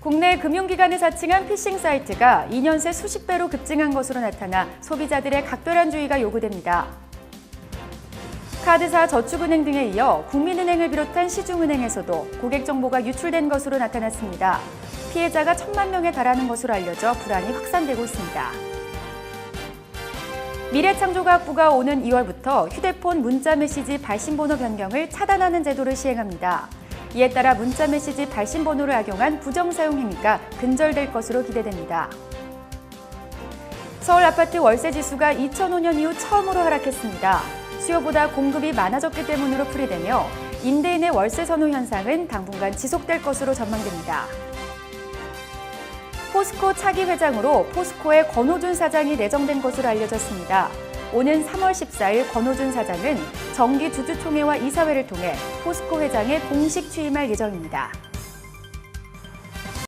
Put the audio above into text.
국내 금융기관을 사칭한 피싱 사이트가 2년 새 수십 배로 급증한 것으로 나타나 소비자들의 각별한 주의가 요구됩니다. 카드사 저축은행 등에 이어 국민은행을 비롯한 시중은행에서도 고객 정보가 유출된 것으로 나타났습니다. 피해자가 천만 명에 달하는 것으로 알려져 불안이 확산되고 있습니다. 미래창조과학부가 오는 2월부터 휴대폰 문자 메시지 발신 번호 변경을 차단하는 제도를 시행합니다. 이에 따라 문자메시지 발신 번호를 악용한 부정 사용 행위가 근절될 것으로 기대됩니다. 서울 아파트 월세 지수가 2005년 이후 처음으로 하락했습니다. 수요보다 공급이 많아졌기 때문으로 풀이되며 임대인의 월세 선호 현상은 당분간 지속될 것으로 전망됩니다. 포스코 차기 회장으로 포스코의 권호준 사장이 내정된 것으로 알려졌습니다. 오는 3월 14일 권호준 사장은 정기 주주총회와 이사회를 통해 포스코 회장에 공식 취임할 예정입니다.